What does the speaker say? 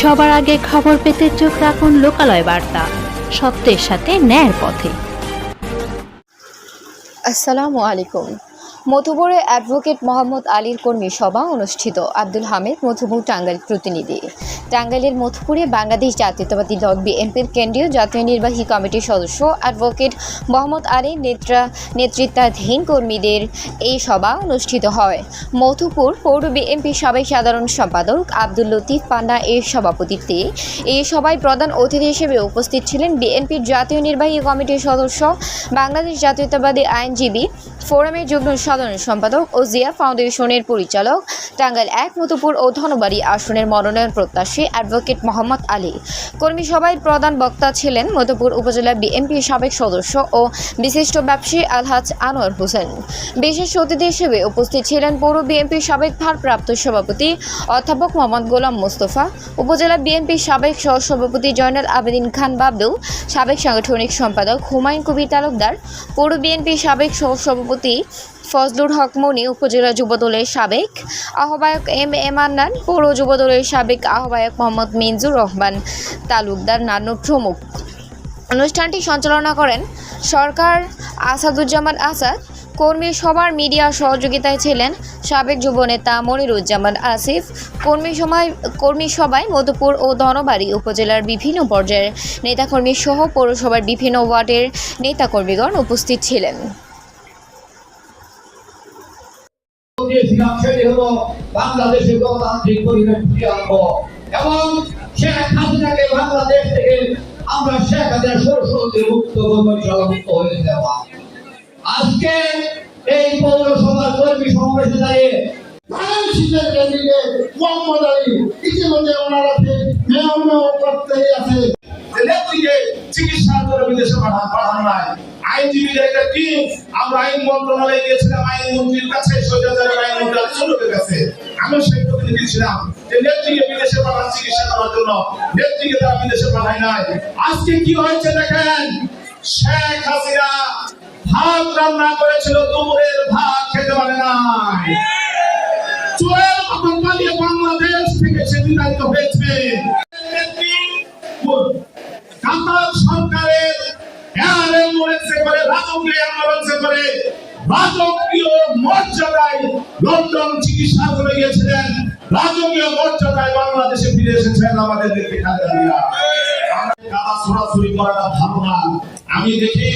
সবার আগে খবর পেতে চোখ রাখুন লোকালয় বার্তা। সত্যের সাথে ন্যায়ের পথে। আসসালামু আলাইকুম। মধুপুরে অ্যাডভোকেট মোহাম্মদ আলীর কর্মী সভা অনুষ্ঠিত। আব্দুল হামিদ মধুপুর টাঙ্গাইল প্রতিনিধি। টাঙ্গাইলের মধুপুরে বাংলাদেশ জাতীয়তাবাদী দল বিএনপির কেন্দ্রীয় জাতীয় নির্বাহী কমিটির সদস্য অ্যাডভোকেট মোহাম্মদ আলীর নেত্রা নেতৃত্বাধীন কর্মীদের এই সভা অনুষ্ঠিত হয়। মধুপুর পৌর বিএনপির সাবেক সাধারণ সম্পাদক আব্দুল লতিফ পান্না এর সভাপতিত্বে এই সভায় প্রধান অতিথি হিসেবে উপস্থিত ছিলেন বিএনপির জাতীয় নির্বাহী কমিটির সদস্য, বাংলাদেশ জাতীয়তাবাদী আইনজীবী ফোরামের যুগ্ম সাধারণ সম্পাদক ও জিয়া ফাউন্ডেশনের পরিচালক। টাঙ্গাইল এক মতুপুর ও ধনবাড়ি আসনের মনোনয়ন প্রত্যাশী অ্যাডভোকেট মোহাম্মদ আলী। কর্মী সভায় প্রধান বক্তা ছিলেন মধুপুর উপজেলা বিএনপির সাবেক সদস্য ও বিশিষ্ট ব্যবসায়ী আলহাজ আনোয়ার হোসেন। বিশেষ অতিথি হিসেবে উপস্থিত ছিলেন পৌর বিএনপির সাবেক ভারপ্রাপ্ত সভাপতি অধ্যাপক মোহাম্মদ গোলাম মোস্তফা, উপজেলা বিএনপির সাবেক সহসভাপতি জয়নাল আবেদিন খান বাবলু, সাবেক সাংগঠনিক সম্পাদক হুমায়ুন কবির তালুকদার, পৌর বিএনপির সাবেক সহসভাপতি ফজলুর হক মনি উপজেলা যুবদলের সাবেক আহ্বায়ক এম এ মান্নান, পৌর যুবদলের সাবেক আহ্বায়ক মোহাম্মদ মিনজুর রহমান, তালুকদার নানু প্রমুখ। অনুষ্ঠানটি সঞ্চালনা করেন সরকার আসাদুজ্জামান আসাদ। কর্মী সভার মিডিয়া সহযোগিতায় ছিলেন সাবেক যুবনেতা মনিরুজ্জামান আসিফ। কর্মী সময় কর্মী সভায় মধুপুর ও ধনবাড়ি উপজেলার বিভিন্ন পর্যায়ের নেতাকর্মী সহ পৌরসভার বিভিন্ন ওয়ার্ডের নেতাকর্মীগণ উপস্থিত ছিলেন। দিয়েছিলাম সেটি হলো বাংলাদেশের গণতান্ত্রিক পরিবেশ ফিরিয়ে আনব এবং শেখ হাসিনাকে বাংলাদেশ থেকে আমরা শেখ হাসিনা ষড়যন্ত্রের মুক্ত মুক্ত হয়ে দেওয়া আজকে এই পৌরসভার কর্মী সমাবেশে দাঁড়িয়ে চিকিৎসার জন্য বিদেশে পাঠান পাঠানো নাই আইনজীবীদের একটা টিম আমরা আইন মন্ত্রণালয়ে গিয়েছিলাম, আইন মন্ত্রীর কাছে সৈজাচারের আইন মন্ত্রী আলোচকের কাছে। আমি সেই প্রতিনিধি ছিলাম। যে নেত্রীকে বিদেশে পাঠান চিকিৎসা করার জন্য, নেত্রীকে তারা বিদেশে পাঠায় নাই। আজকে কি হয়েছে দেখেন? শেখ হাসিনা ভাত রান্না করেছিল, দুপুরের ভাত খেতে পারে নাই। বাংলাদেশ থেকে সে হয়েছে। সরকারের এয়ার অ্যাম্বুলেন্সে করে রাজকীয় অ্যাম্বুলেন্সে করে রাজকীয় মর্যাদায় লন্ডন চিকিৎসা করে গিয়েছিলেন রাজকীয় মর্যাদায় বাংলাদেশে ফিরে এসেছেন আমাদের দেখে জিয়া। আমরা কাদা ছোড়াছুড়ি করাটা ভালো না, আমি দেখি